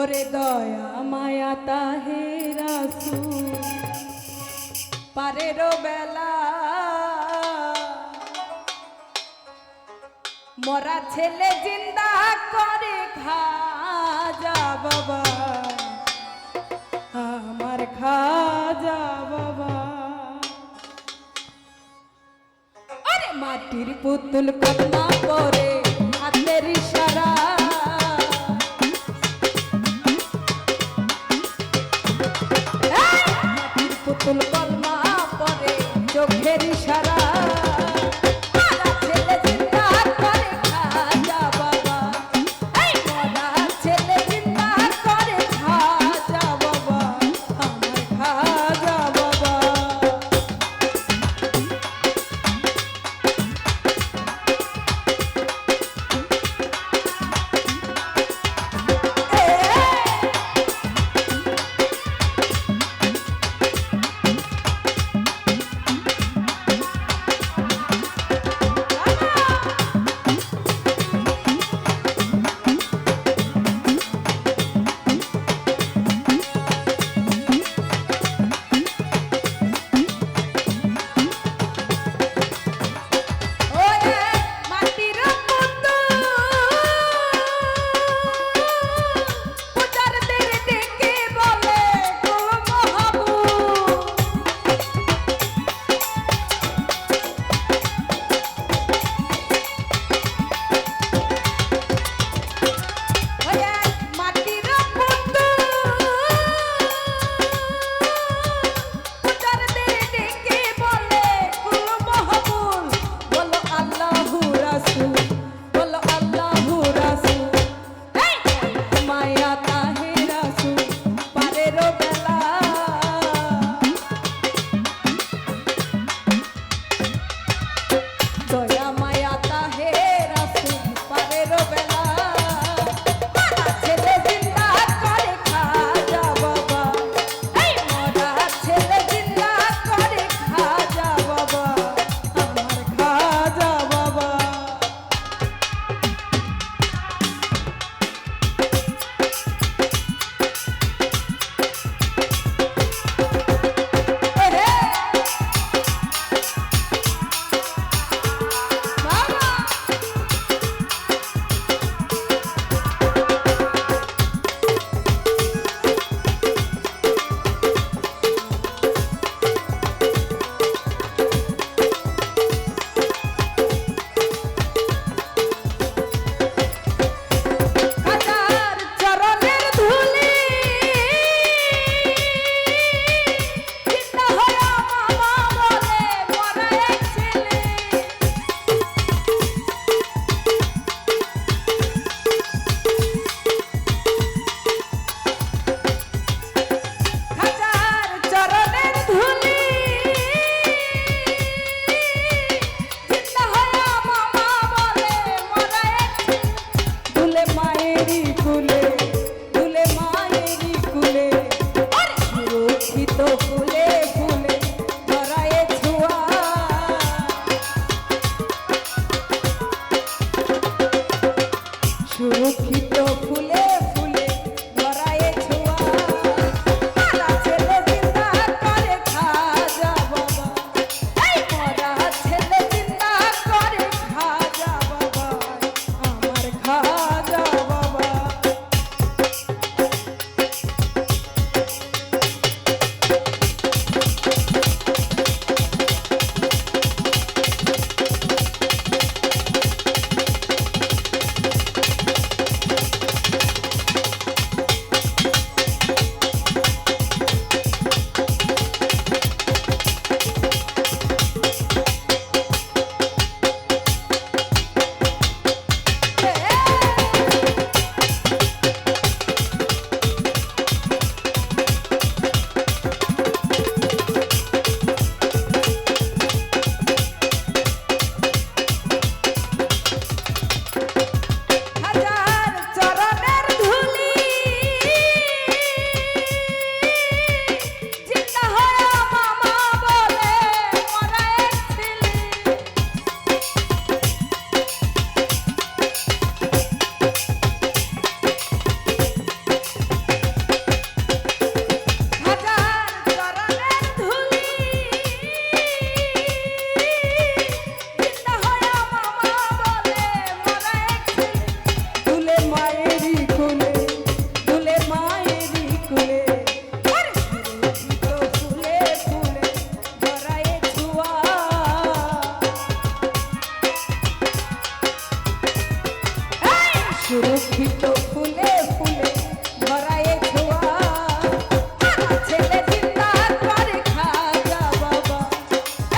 ওরে দয়া মায়া তাহে রাসু পারের বেলা মরা ছেলে জিন্দা করে খাজা বাবা। আমার খাজা বাবা। আরে মাটির পুতুল কতনা পরে চুল কলমা পরে চোখের ইশারা সুরক্ষিত ফুলে করে খাজা বাবা।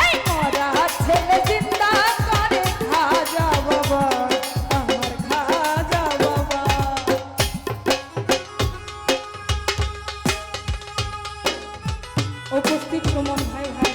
এই মরা বাবা। আমার খাজা উপস্থিত সুমন ভাই ভাই